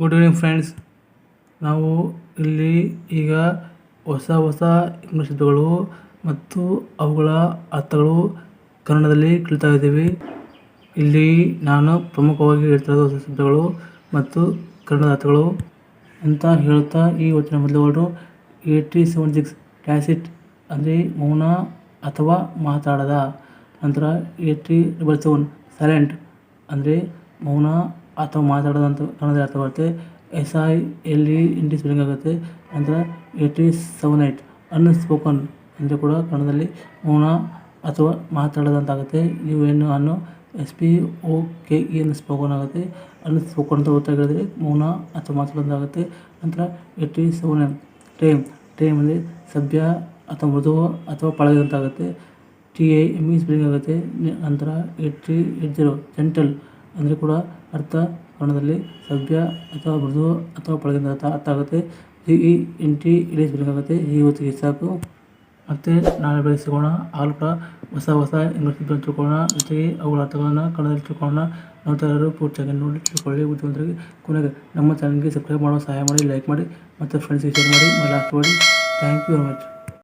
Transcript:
Good evening friends ನಾವು ಇಲ್ಲಿ ಈಗ ಹೊಸ ಹೊಸ ಇಂಗ್ಲೀಷ್ ಶಬ್ದಗಳು ಮತ್ತು ಅವುಗಳ ಅರ್ಥಗಳು ಕನ್ನಡದಲ್ಲಿ ಕಲಿತಾ ಇದ್ದೀವಿ. ಇಲ್ಲಿ ನಾನು ಪ್ರಮುಖವಾಗಿ ಹೇಳ್ತಾ ಇರೋದು ಹೊಸ ಶಬ್ದಗಳು ಮತ್ತು ಕನ್ನಡದ ಅರ್ಥಗಳು ಅಂತ ಹೇಳ್ತಾ ಈ ಹೊತ್ತಿನ ಮೊದಲುಗಳು ಏಯ್ಟಿ ಸೆವೆನ್ ಸಿಕ್ಸ್ ಟ್ಯಾಸಿಟ್ ಅಂದರೆ ಮೌನ ಅಥವಾ ಮಾತಾಡದ. ನಂತರ ಏಯ್ಟಿ ಡಬಲ್ ಸೆವೆನ್ ಸೈಲೆಂಟ್ ಅಂದರೆ ಮೌನ ಅಥವಾ ಮಾತಾಡೋದಂತ ಕನ್ನಡದಲ್ಲಿ ಅರ್ಥವಾಗುತ್ತೆ S I L E N T spelling ಆಗುತ್ತೆ ನಂತರ ಏಯ್ಟಿ ಸೆವೆನ್ ಏಟ್ ಅನ್ಸ್ಪೋಕನ್ ಅಂದರೆ ಕೂಡ ಕನ್ನಡದಲ್ಲಿ ಮೌನ ಅಥವಾ ಮಾತಾಡೋದಂತಾಗುತ್ತೆ. ನೀವು ಎನ್ ಅನ್ನು S P O K E N spoken ಆಗುತ್ತೆ. ಅನ್ಸ್ಪೋಕನ್ ಅಂತ ಗೊತ್ತಾಗಿದ್ರೆ ಹೇಳಿದ್ರೆ ಮೌನ ಅಥವಾ ಮಾತಾಡೋದಾಗುತ್ತೆ ನಂತರ ಆಗುತ್ತೆ ನಂತರ ಸೆವೆನ್ ಸೆವೆನ್ ಟೇಮ್ ಟೇಮ್ ಅಂದರೆ ಸಭ್ಯ ಅಥವಾ ಮೃದು ಅಥವಾ ಪಳಗಿದಂತಾಗುತ್ತೆ. T A M E spelling ಆಗುತ್ತೆ. ನಂತರ ಏಯ್ಟಿ ಎಟ್ ಜೀರೋ ಜೆಂಟಲ್ ಅಂದರೆ ಕೂಡ ಅರ್ಥ ಕನ್ನಡದಲ್ಲಿ ಸಭ್ಯ ಅಥವಾ ಮೃದು ಅಥವಾ ಪಳಗಿಂದ ಅರ್ಥ ಅರ್ಥ ಆಗುತ್ತೆ. ಇ ಎನ್, ಟಿ ಇಳಿ ಬೇಕಾಗುತ್ತೆ. ಈ ಹೊತ್ತಿಗೆ ಸಾಕು. ಮತ್ತು ನಾಳೆ ಬೆಳಗ್ಗೆ ಸಿಗೋಣ. ಆಗಲೂ ಕೂಡ ಹೊಸ ಹೊಸ ಇಂಗ್ಲೀಷ್ ಶಬ್ದ ತಿಳ್ಕೊಳ್ಳೋಣ. ಜೊತೆಗೆ ಅವುಗಳ ಅರ್ಥಗಳನ್ನು ಕನ್ನಡದಲ್ಲಿ ತಿಳ್ಕೊಳ್ಳೋಣ. ನೋಡ್ತಾರು ಪೂರ್ತಿಯಾಗಿ ನೋಡಿ, ತಿಳ್ಕೊಳ್ಳಿ. ಬುದ್ಧಿವಂತರಿಗೆ ಕೊನೆಗೆ ನಮ್ಮ ಚಾನಲ್ಗೆ ಸಬ್ಸ್ಕ್ರೈಬ್ ಮಾಡೋ, ಸಹಾಯ ಮಾಡಿ ಲೈಕ್ ಮಾಡಿ, ಮತ್ತು ಫ್ರೆಂಡ್ಸ್ಗೆ ಶೇರ್ ಮಾಡಿ ಲಾಸ್ಟ್ ಮಾಡಿ ಥ್ಯಾಂಕ್ ಯು ವೆರಿ ಮಚ್